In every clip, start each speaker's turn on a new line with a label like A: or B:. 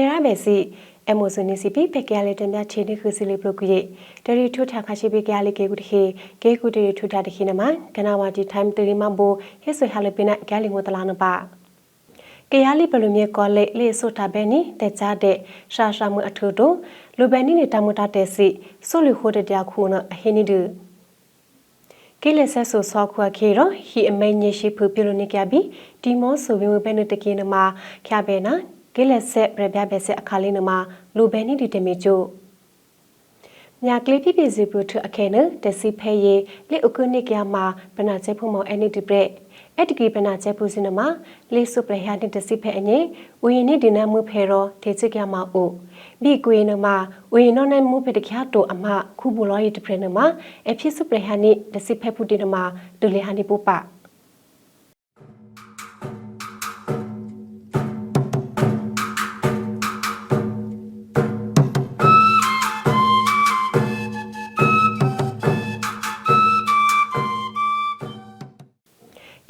A: တေရမယ်စီအမိုဇနီစီပီပက်ကရလေတမြချေနေခုစီလေပလုကရေတရီထုထခရှိပီကရလေကေကုတခေကေကုတရီထုထတခိနမကနာဝတီထိုင်းတရီမဘိုဟေဆွေဟာလေပိနကဲလီငိုတလာနပါကရလီပလူမြေကောလေလေဆိုတာဘဲနီတဲ့ကြတဲ့ရှာရှာမှုအထူတို့လူဘဲနီနေတမှုတာတဲ့စီဆိုလူခိုတဲ့တခုနအဟင်းနီဒူကိလေဆဆူဆောခွာခေရဟီအမိန်ညရှိဖူပြလိုနေကြပြီဒီမောဆိုဝင်းဝပဲနေတကင်းနမှာခ ्या ဘဲနာ ကိလေဆက်ပြပြပဲဆက်အခါလေးနမှာလူဘဲနီဒီတမီချိုမြကလေးပြပြစီပရထအခဲနတစီဖဲရေလေဥကုနိကယာမှာပနာချက်ဖုံမောအနိတိပရက်အတကီပနာချက်ဖုစင်နမှာလေစုပရဟယာတိတစီဖဲအငိဝီနိဒီနမှုဖဲရောထေချကယာမှာအိုဘီကွေနမှာဝီနောနိုင်မှုဖဲတခါတိုအမခုဘူလောရီတပရနမှာအဖြစ်စုပရဟယာနိတစီဖဲဖုတိနမှာဒူလေဟာနိပူပါ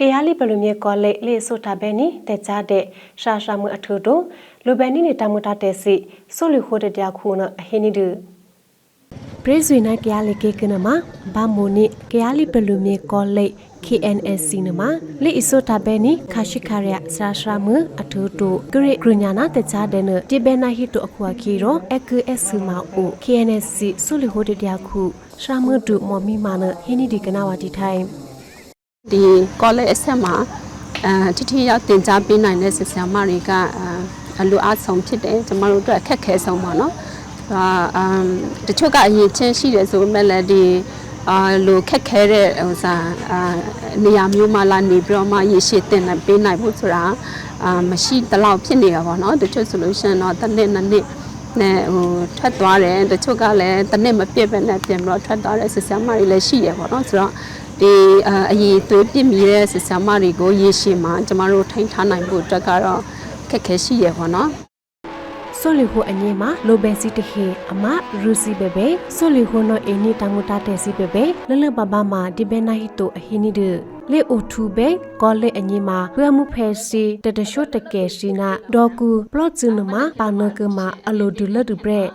A: ကရလီပလူမြေကောလေလေဆိုတာဘဲနီတဲ့ကြတဲ့ရှာရှာမှုအထူတို့လူဘဲနီနေတမှုတာတဲ့စီဆိုလူခိုတဲ့တခုနအဟင်းနီဒူပရိဇွေနာကရလီကေကနမဘာမိုနီကရလီပလူမြေကောလေ KNSC နမလေအစိုးတာဘဲနီခါရှိခရဆရာရှာမှုအထူတို့ဂရိဂရညာနာတဲ့ကြတဲ့နတိဘဲနာဟီတိုအခွာခီရော AQS မာအို KNSC ဆိုလူခိုတဲ့တခုရှာမှုဒုမော်မီမာနဟင်းနီဒီကနာဝတီထိုင်
B: ဒီ college အဆက်မှာအဲတတိယတင် जा ပေးနိုင်တဲ့ဆရာမတွေကအလိုအဆုံဖြစ်တယ်ကျမတို့အတွက်အခက်ခဲဆုံးပါနော်အာအမ်တချို့ကအရင်ချင်းရှိတယ်ဆိုပေမဲ့လည်းဒီအာလိုခက်ခဲတဲ့ဟိုစာအာနေရာမျိုးမှလာနေပြီးတော့မှရေရှည်တင်နိုင်ပေးနိုင်ဖို့ဆိုတာအာမရှိတလောက်ဖြစ်နေတာပေါ့နော်တချို့ဆိုလို့ရှိရင်တော့တစ်နှစ်နှစ်နှစ်နဲ့ဟိုထွက်သွားတယ်တချို့ကလည်းတစ်နှစ်မပြည့်ပဲနဲ့ပြန်ပြီးတော့ထွက်သွားတဲ့ဆရာမတွေလည်းရှိရပေါ့နော်ဆိုတော့ ဒီအအရေးသွေးပြစ်မိတဲ့ဆရာမတွေကိုရေရှည်မှာကျမတို့ထိန်းထားနိုင်ဖို့အတွက်ကတော့ခက်ခဲရှိရပါတော့
A: ဆိုလီဟိုအငိမလိုဘဲစီတခေအမရူစီဘေဘေဆိုလီဟိုနိုအင်းနီတန်ငူတာတဲစီဘေဘေလလဘဘမာဒီဘေနာဟီတိုအဟီနီဒလေအိုထူဘေကောလေအငိမဝဲမှုဖဲစီတတရှုတကဲစီနာဒေါ်ကူပလော့ဇူနမပါနကမအလိုဒူလဒူဘရက်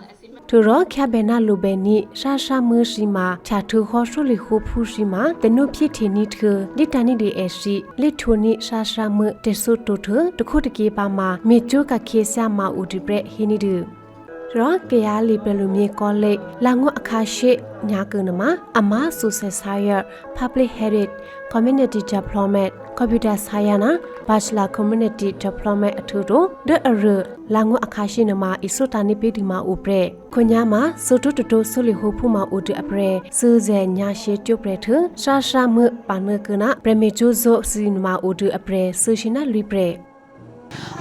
A: သူရောခ ्या ဘဲနာလိုဘဲနီရှာရှာမရှိမာချာထူခေါ်ဆုလီခိုဖူရှိမာတနုဖြစ်ထီနီထဒီတနီဒီအရှိလေထိုနီရှာရှာမတေဆုတူထတခုတကေပါမာမေချိုကခေဆာမာဦးဒီဘရက်ဟီနီဒူ ရောကရလီပလူမြေကောလိပ်လာငွအခါရှိညာကနမအမဆူဆက်ဆိုင်ယာ Public Heritage Community Development Computer Science Bachelor Community Development အထူတို့ဒအရလာငွအခါရှိနမအစုတာနိပိဒီမာဥပရေခွညာမှာစုတုတတုဆုလီဟိုဖူမာဥဒအပရေစူဇေညာရှိတုပရေထရှာရှာမှုပါနကနာပရမီဂျူဇိုစီနမဥဒအပရေဆူရှိနာလူပရေ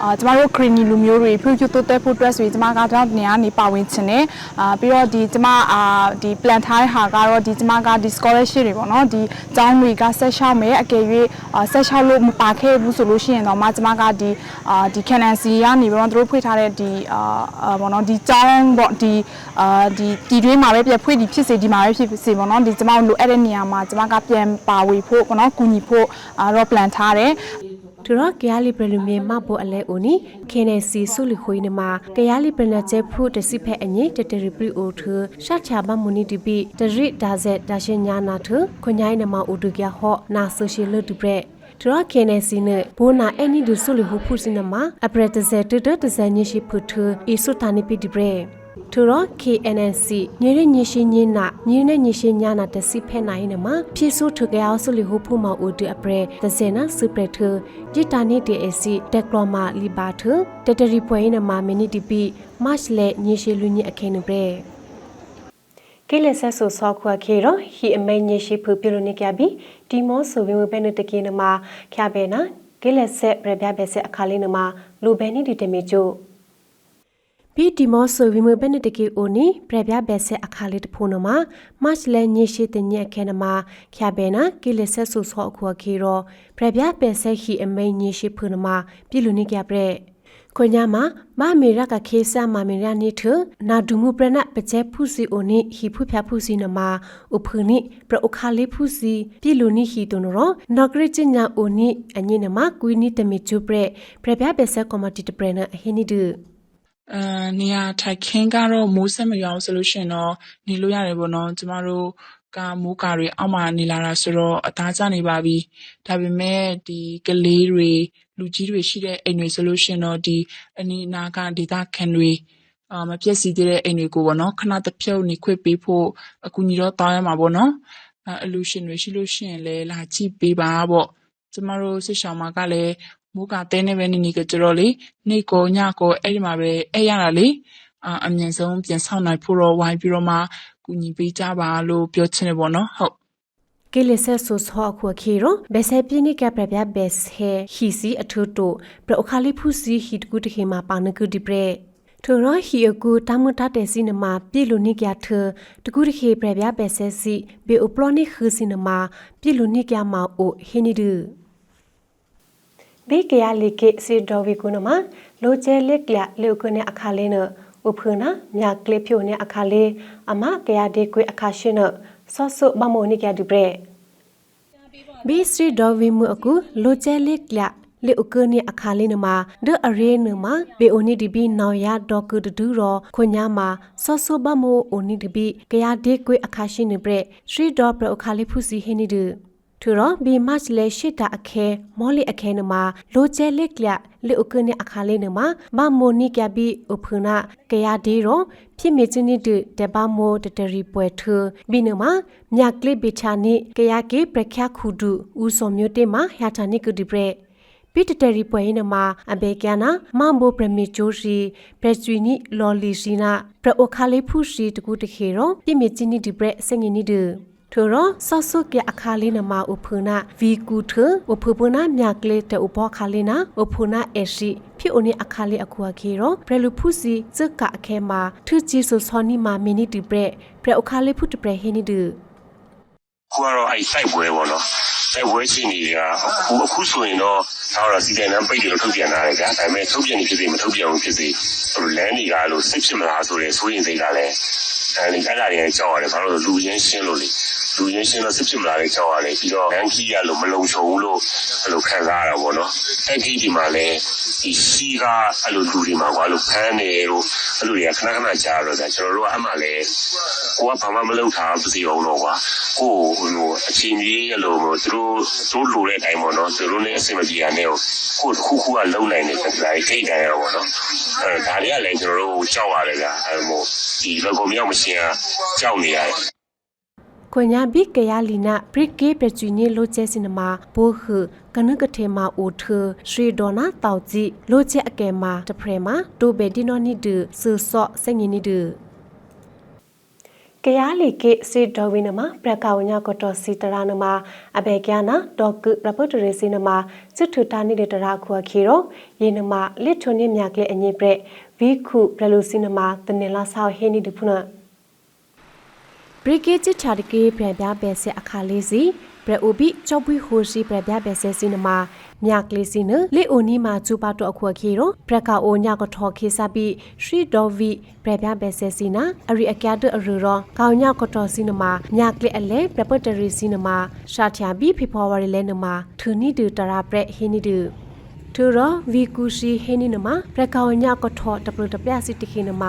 C: အာကျမတို့ခရီနီလူမျိုးတွေဖြူဖြူတိုးတက်ဖို့အတွက်ဆိုရင်ကျမကတော့နေရာနေပါဝင်ချင်တယ်အာပြီးတော့ဒီကျမအာဒီ plan ထားတဲ့ဟာကတော့ဒီကျမကဒီ scholarship တွေပေါ့နော်ဒီကျောင်းတွေကဆက်ရှောက်မယ်အကယ်၍အာဆက်ရှောက်လို့မပါခဲ့ဘူးဆိုလို့ရှိရင်တော့မှကျမကဒီအာဒီ Canancy ကနေပြီးတော့သူတို့ဖွင့်ထားတဲ့ဒီအာအာပေါ့နော်ဒီကျောင်းပေါ့ဒီအာဒီဒီတွင်းမှာပဲပြဖွင့်ဒီဖြစ်စေဒီမှာပဲဖြစ်စေပေါ့နော်ဒီကျမတို့လိုအပ်တဲ့နေရာမှာကျမကပြန်ပါဝေဖို့ပေါ့နော်ကူညီဖို့အာတော့ plan ထားတယ်
A: သူရကရလီပလူမြေမဘောအလဲအိုနီခေနေစီဆုလီခွေးနမကရလီပနကျဖုတစိဖဲအငိတတရီပရီအိုထရှာချာဘမူနီတီပီတရိဒါဇက်ဒါရှင်ညာနာထခွန်ញိုင်းနမအိုဒုကရဟောနာဆိုရှယ်လဒူဘရက်တရခေနေစီနဘိုနာအနီဒူဆုလီဟူဖုစင်နမအပရတဇက်တတတဇက်ညရှိဖုထအီဆုတာနိပီဒီဘရက် ထရ KNNC ညရညရှိညနာညရညရှိညာနာတစိဖဲနိုင်နမဖြစ်ဆုထကရောက်ဆုလီဟူဖူမအိုဒအပရတဇေနာစပရထဂျီတာနိတေအစီတက်ကလမာလီဘာထတတရီပွဲနမမီနီတီပီမတ်လေညရှိလူညအခဲနဘရကိလေဆက်ဆူဆောခွာခေရဟီအမိန်ညရှိဖူပြလိုနေကြပြီဒီမောဆိုဝင်းဝပဲနတကေနမခ ्या ဘဲနာကိလေဆက်ပြပြဘဲဆက်အခါလေးနမလူဘဲနီဒီတမီချို ပီတီမောဆိုဝီမဘဲနတကေအိုနီပြပြဘဲဆက်အခါလေးတဖိုးနမမတ်လဲညရှိတညက်ခဲနမခ ्या ဘဲနာကိလေဆက်ဆူဆောခွာခေရပြပြဘဲဆက်ဟီအမိန်ညရှိဖူနမပြလူနေကြပြဲခွညာမှာမမေရကခေဆာမမေရနိထနာဒုမှုပရဏပကျဲဖုစီအိုနိဟီဖုဖျာဖုစီနမဥဖုနိပရဥခါလေးဖုစီပြလူနိဟီတုနရောနော်ဂရချညာအိုနိအညိနမကွီနိတမီချူပရပရပြပက်ဆက်ကောမတီတပရနအဟိနိဒု
D: အဲနေရာထိုင်ခင်းကတော့ မိုးဆက်မရွာဘူးဆိုလို့ရှိရင်တော့ နေလို့ရတယ်ပေါ့နော် ကျမတို့က မိုးကာတွေအောက်မှာ နေလာတာဆိုတော့ အသားကျနေပါပြီ ဒါပေမဲ့ဒီကလေးတွေ လူကြီးတွေရှိတဲ့ အိမ်တွေဆိုလို့ရှိရင်တော့ ဒီအနီးအနားက ဒေသခံတွေအာမပြည့်စည်သေးတဲ့ အိမ်တွေကိုပေါ့နော် ခဏတစ်ဖြုတ် နေခွင့်ပေးဖို့ အကူအညီတော့ တောင်းရမှာပေါ့နော်အဲအလူရှင်တွေရှိလို့ရှိရင်လည်း လာကြည့်ပေးပါပေါ့ ကျမတို့ စစ်ဆောင်မှာကလည်း မိုးကတဲနေပဲနေနေကြတော့လေနေကောညကောအဲ့ဒီမှာပဲအဲ့ရတာလေအာအမြင့်ဆုံးပြန်ဆောင်နိုင်ဖို့တော့ဝိုင်းပြီးတော့မှကူညီပေးကြပါလို့ပြောချင်တယ်ပေါ့နော်ဟုတ်
A: ကလေးဆက်ဆူဆောခုခေရောဘယ်ဆဲပြင်းနိကပြပြဘက်ဆဲဟီစီအထုတိုပရအခါလီဖူစီဟီတကူတခေမှာပါနကူဒီပရဲထိုရဟီအကူတမတတဲ့စီနမပြေလူနိကထတကူတခေပြပြဘက်ဆဲစီဘေအပလောနိခစီနမပြေလူနိကမအိုဟီနီဒူ ဘေကရလီကေစီဒေါဝီကုနမလိုချဲလက်လလေကုနေအခါလေးနဥဖနာမြကလေဖြိုနေအခါလေးအမကရဒေကွေအခါရှိနဆော့ဆုဘမိုနိကဒီပရဲဘီစရီဒေါ်ဝီမှုအကူလိုချဲလက်လလေဥကနီအခါလေးနမှာဒအရေနမှာဘေအိုနီဒီဘီနော်ရဒေါကဒဒူရောခွညာမှာဆော့ဆောဘမိုအိုနီဒီဘီကရဒေကွေအခါရှိနေပရက်စရီဒေါ်ပရအခါလေးဖူစီဟင်းနီဒူ ထူရောဘီမတ်လေရှိတာအခဲမောလီအခဲနမှာလိုချဲလက်လလေဥကနီအခါလေးနမှာမမိုနီကဘီဥဖနာကရဒေရောဖြစ်မချင်းနီဒတဘမိုတတရီပွဲထဘီနမှာမြကလစ်ဘီချာနီကရကေပရခခုဒူဦးစောမျိုးတေမှာဟာတာနီကဒီပရက်ပိတတရီပွဲနမှာအဘေကျနာမမ်ဘိုပရမီဂျိုရှိပရဂျွီနီလော်လီရှိနာပရအိုခါလေးဖုရှိတကူတခေရောပြည့်မြချင်းနီဒီပရက်စငင်းနီဒူ ထိုရောဆော့ဆုကအခါလေးနမဥဖုနာဗီကူထဥဖုပနာမြကလေးတဥပခါလေးနာဥဖုနာအရှိဖြစ်အိုနီအခါလေးအကူအခေရောပရလူဖုစီစကအခဲမှာထူချီဆိုဆောနီမာမီနီဒီပရက်ပရအခါလေးဖုတပရဟင်းနီဒူ
E: ခုကတော့အဲ့စိုက်ပွဲပေါ့နော်စိုက်ပွဲရှင်တွေကအခုအခုဆိုရင်တော့ဒါတော့စီစဉ်နှမ်းပိတ်တယ်လို့ထုတ်ပြန်တာလေကြာဒါပေမဲ့ထုတ်ပြန်နေဖြစ်စေမထုတ်ပြန်ဘူးဖြစ်စေဟိုလမ်းတွေကလို့စိတ်ဖြစ်မလားဆိုတဲ့ဆိုရင်စိတ်ကလည်းအဲဒီအဲ့ဒါတွေကြောက်ရတယ်ဘာလို့လဲလူရင်းရှင်းလို့လေ လူရင်းရှင်းတော့စိတ်ဖြစ်မလားလေကြောက်ရတယ်ပြီးတော့လမ်းကြီးရလို့မလုံခြုံဘူးလို့အဲ့လိုခံစားရတာပေါ့နော်အဲ့ဒီဒီမှာလည်းဒီစီကအဲ့လိုလူတွေမှာကွာလို့ဖမ်းနေလို့အဲ့လိုတွေကခဏခဏကြားတော့ကြာကျွန်တော်တို့ကအမှလည်းကိုကဘာမှမလုပ်ထားပါစေအောင်တော့ကွာကိုဟိုအချိန်ကြီးရလို့သူတို့သူတို့လိုတဲ့အတိုင်းပေါ့နော်သူတို့လည်းအဆင်မပြေရနဲ့ကိုခုခုကလုံနိုင်တယ်ဒါကြီးထိတ်တယ်ရောပေါ့နော်အဲဒါတွေကလည်းကျွန်တော်တို့ကြောက်ရတယ်ကြာအဲမို့ဒီလောကမြောက်မရှင်ကကြောက်နေရတယ်
A: ခွညာဘိကရလီနာပရိကေပရချူနီလိုချဲစင်နမာဘိုခကနကထေမာအိုထရှရီဒေါနာတောက်ကြည့်လိုချဲအကဲမာတဖရမာတိုဘဲဒီနိုနီဒဆူဆော့စငင်းနီဒကရလီကေစီဒေါဝိနမပရကဝညာကတော်စီတရာနမအဘေကျနာဒေါကရပတရေစီနမစစ်ထူတာနိတရာခွာခီရောယေနမလစ်ထွန်နိမြကလေအညိပရက်ဝီခုပရလူစီနမတနေလာဆောက်ဟေနီဒဖုနာ ဘရိကေချစ်ချာတကေပြန်ပြပဲဆဲအခါလေးစီဘရအိုဘီချောပွီဟိုစီပြန်ပြပဲဆဲစီနမမြကလေးစီနလေအိုနီမာချူပါတော့အခွက်ခီရောဘရကာအိုညကထော်ခေစာဘီရှရီဒေါဗီပြန်ပြပဲဆဲစီနာအရီအကျဒအရူရောခေါညကတော်စီနမမြကလေးအလဲပပတရီစီနမရှာချာဘီဖေဖော်ဝါရီလဲနမထူနီဒူတရာပရက်ဟီနီဒူ ထူရောဗီကူရှိဟင်းနီနမပရကောညကထောတပလတပြစီတခိနမ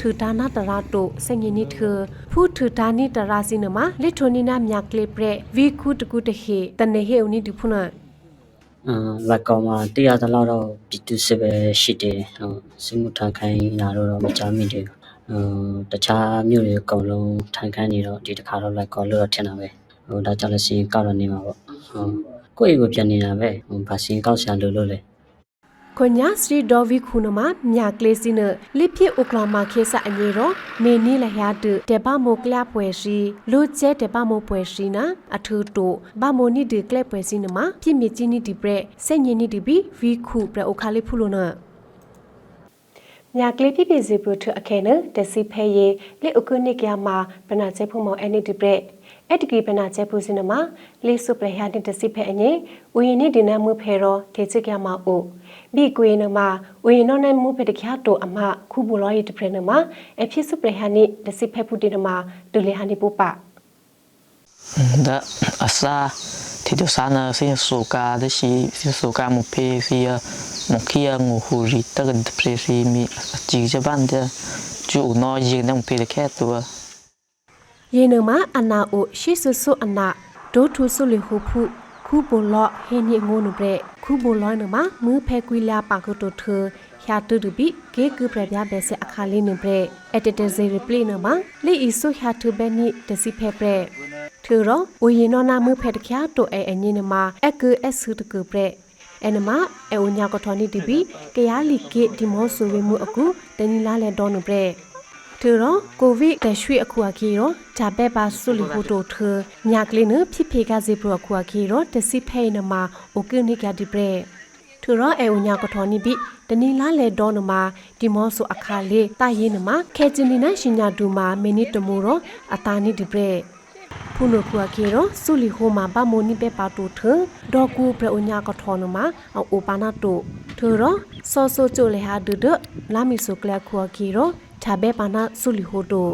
A: ထူဒါနာတရာတိုစငင်းနီထဖူထူဒါနီတရာစီနမလစ်ထိုနီနာမြကလေးပရက်ဗီကူတကူတခေတနေဟေဦးနီဒူဖုနာ
F: အမ်လက်ကောင်မှာတရားသလောက်တော့ပြည်သူစစ်ပဲရှိတယ်ဟိုစစ်မှုထမ်းခိုင်းလာတော့တော့မကြမ်းမိတယ်ဟိုတခြားမြို့တွေအကုန်လုံးထမ်းခိုင်းနေတော့ဒီတစ်ခါတော့လက်ကောင်လို့တော့ထင်တာပဲဟိုဒါကြောင့်လည်းစီကောက်ရနေမှာပေါ့ဟိုကိုယ့်အိမ်ကိုပြန်နေတာပဲဟိုဗာစင်ကောက်ဆရာလို့လို့လေ
A: ခွညာစရီဒေါဗီခုနမမြကလေးစီနလိဖြစ်အိုကလာမာခေဆာအငေရောမေနီလဟယာတတေဘမိုကလပွဲရှိလူကျဲတေဘမိုပွဲရှိနာအထူတိုဘမိုနီဒီကလပွဲစီနမပြည့်မြချင်းနီဒီပရက်စိတ်ညင်နီဒီဘီဗီခုပရအိုခါလေးဖုလို့နာမြကလေးပြပြစီပရထအခဲနတစီဖဲရေလေဥကုနိကယာမှာပနာချေဖုံမောအနိဒီပရက် အတကီပနာချေဖုစင်နမလေဆုပရဟယာတင်တစီဖဲအငေဝီနိဒီနမှုဖဲရောထေချစ်ကယာမှာအိုဘီကွေနမဝီနောနိုင်မှုဖဲတခါတိုအမခုဘူလောရီတဖရနမအဖြစ်စုပရဟနိတစီဖဲဖုတိနမဒူလေဟနိပူပါ
G: da asa thì điều sa na si su ka de si si su ka mu pe si một khi ngủ hù rì tất cả depressi mi chỉ cho bạn chứ chủ nó gì nó một phía khác tua
A: ယေန မအနာအိုရှိဆဆုအနာဒိုထုဆုလီဟုဖုခုဘလောဟေနီငိုနုပရခုဘလောနမမឺဖဲကွီလာပါကုတိုထရှာတူဒူဘီကေကူပရပြဘဲဆက်အခါလေးနုပရအတတဇေရပလီနမလီအီဆုရှာတူဘဲနီတစီဖဲပရထူရောဝီယနောနာမឺဖဲတခါတိုအဲအညင်းနမအကူအဆုတကူပရအနမအဝညာကထောနီတီဘီကယာလီကေဒီမောဆူဝေမှုအကူတနီလာလဲဒေါ်နုပရ သူတော့ကိုဗစ်တရွှေအခုအခီရောဂျာဘဲပါဆုလီဟိုတိုထညာကလေးနဖြစ်ဖေကစေပရအခုအခီရောတစီဖဲနမအိုကနိကဒီပရသူတော့အဲညာကထောနိပိတနီလာလေဒေါနမဒီမောဆူအခါလေးတာယေနမခဲချင်နီနာရှင်ညာဒူမာမီနီတမိုရောအတာနိဒီပရဖုနခုအခီရောဆုလီဟိုမှာဗမိုနိပဲပါတိုထဒေါ်ကူပရအညာကထောနမအိုပါနာတိုသူတော့ဆောဆိုချိုလေဟာဒုဒလာမီဆိုကလခုအခီရော ထာဘဲပါနာဆုလီဟိုတို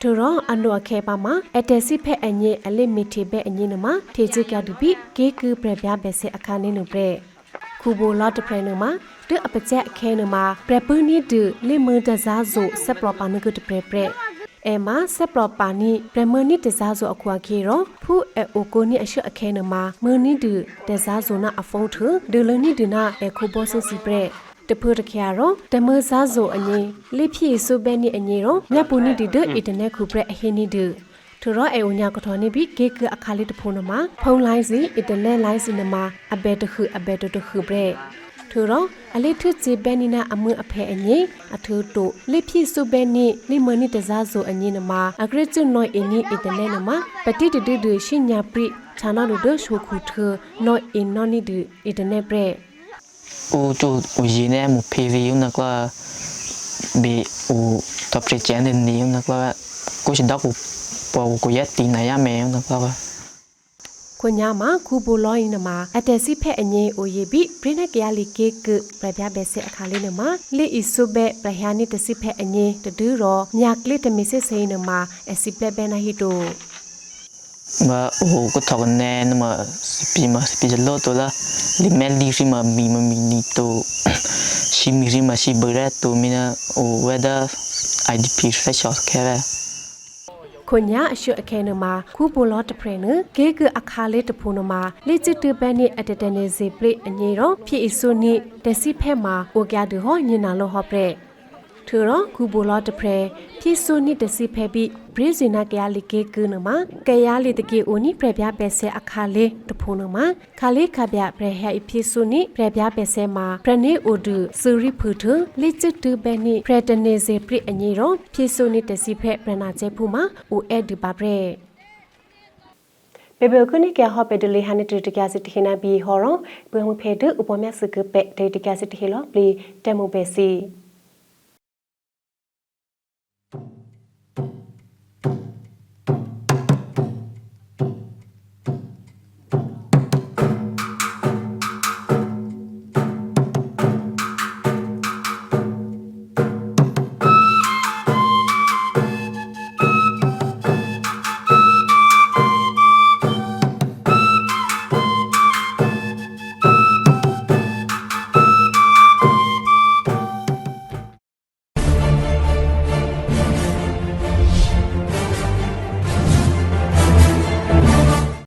A: ဒရောအန်ဒိုအခဲပါမအတက်စီဖက်အညင်အလိမီတီဘဲအညင်နမထေချီကဒူဘီကေကူပရပြဘဲဆေအခါနေနုပရခုဘိုလာတဖရနမဒအပချက်အခဲနမပရပူနီဒလိမန်တဇာဇိုဆက်ပရပါနကုတပရပရအဲမဆက်ပရပါနီပရမနီတဇာဇိုအခွာခေရောဖူအအိုကိုနီအရှအခဲနမမနီဒတဇာဇိုနာအဖုံးထဒလနီဒနာအခုဘောဆစီပရ တဖရတခါရောတမဇာဇိုအငင်းလိဖြည့်စုပဲနိအငင်းရောမြတ်ပူနိဒီဒအင်တာနက်ခုပရအဟင်းနိဒထရောအေဝညာကထောနေပြီကေကအခါလေးတဖုံနမှာဖုံလိုင်းစီအင်တာနက်လိုင်းစီနမှာအဘဲတခုအဘဲတတခုပရထရောအလေးထချေဘဲနိနာအမွအဖဲအငင်းအထူတိုလိဖြည့်စုပဲနိလိမနိတဇာဇိုအငင်းနမှာအဂရချွနိုအင်းနိအင်တာနက်နမှာပတိတတိဒရှင်ညာပရိဌာနတို့ဒရှုခုထနိုအင်းနိုနိဒအင်တာနက်ပရ
G: u chu u ji ne mu phi vi na kwa bị u tập thể chén đến ní na kwa cô chỉ đọc u po cô yết tin này ya mẹ na kwa
A: ခွညာမှာခုဘိုလောင်းနမှာအတက်စီဖက်အငင်းအိုယေဘိပရိနကရလီကေကပြပြဘဲဆက်အခါလေးနမှာလေအီဆုဘဲပရဟယာနီတစီဖက်အငင်းတဒူးရောမြကလေးတမစ်စစ်စိန်နမှာအစီပလက်ဘဲနာဟီတို
G: mà u có thọ nè nhưng mà pi mà pi giờ lo to la li mel li ri mà mi mà mi ni to si mi ri mà si bơ ra to mi na u whether IDP fresh or care
A: ခွညာအရှုအခဲနမှာခုဘိုလောတဖရနကေကအခါလေးတဖုန်မှာလေချစ်တဘဲနိအတတနေစီပလိအငေရောဖြစ်အစုနိတစီဖဲမှာအိုကြဒဟောညနာလောဟောပရက် ထူရောခုဘိုလောတဖရဖြစ်စုနိတစီဖဲပြီးဘရဇီနာကရလီကေကနမှာကရလီတကေအိုနိပြပြပဲဆဲအခါလေးတဖုန်မှာခါလေးခပြပြဟဲအဖြစ်စုနိပြပြပဲဆဲမှာပရနေအိုဒူစူရီဖူထလေချစ်တဘဲနိပရတနေစီပလိအငေရောဖြစ်စုနိတစီဖဲပရနာချေဖူမှာအိုအဲဒီပါပရက်ဘေဘေခုနိကဟောပေဒလီဟန်တတကစစ်တဟနာဘီဟောရဘွေမဖေဒဥပမြစကပေတေတကစစ်တဟေလောပလီတမိုပဲစီ you